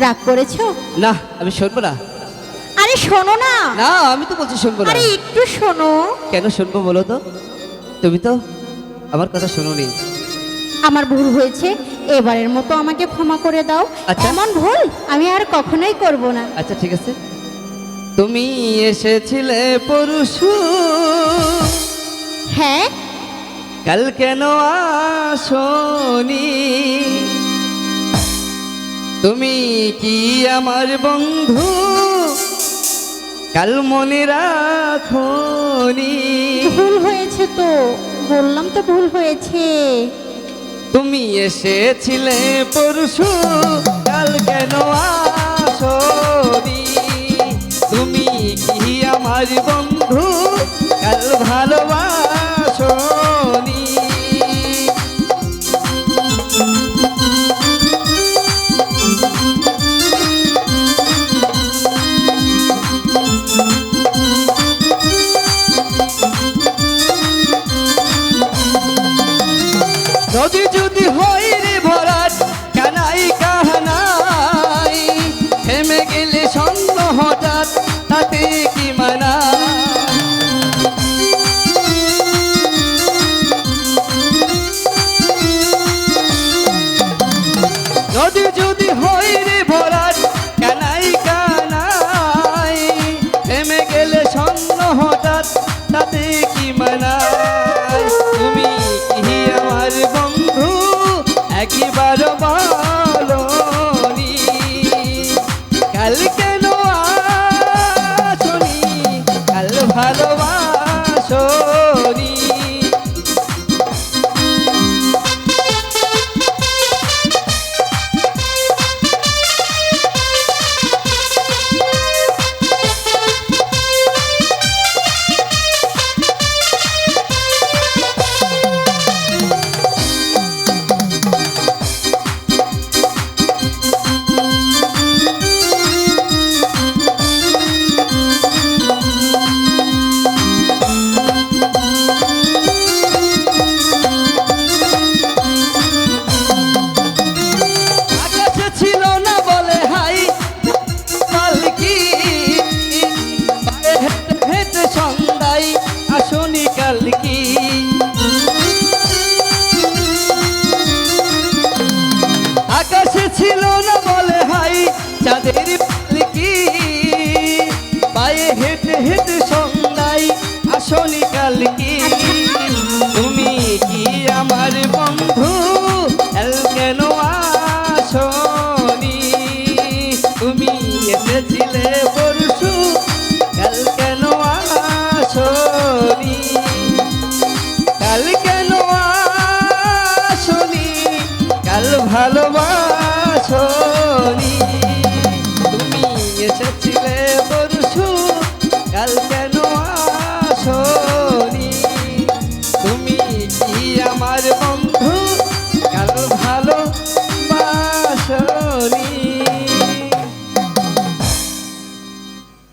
রাগ করেছ? না আমি শুনব না। আরে শোনো না। না আমি তো বলছি শুনব না। আরে একটু শোনো। কেন শুনব বলো তো? তুমি তো আমার কথা শুনোনি। আমার ভুল হয়েছে এবারের মতো আমাকে ক্ষমা করে দাও। আচ্ছা। এমন ভুল আমি আর কখনোই করব না। আচ্ছা ঠিক আছে। তুমি এসেছিলে পরশু। হ্যাঁ। কাল কেন আসনি? তুমি কি আমার বন্ধু? কাল মনে রাখনি ভুল হয়েছে তো বললাম তো ভুল হয়েছে। তুমি এসেছিলে পরশু কাল কেন আসনি? তুমি কি আমার bate চাঁদের পালকি, পায়ে হেঁটে হেঁটে সন্ধ্যায় আসনি কালকি। তুমি কি আমার বন্ধু? এল কেন আসনি? তুমি এসেছিলে পরশু, এল কেন আসনি? কাল কেন আসনি? কাল ভালোবাসনি? আসো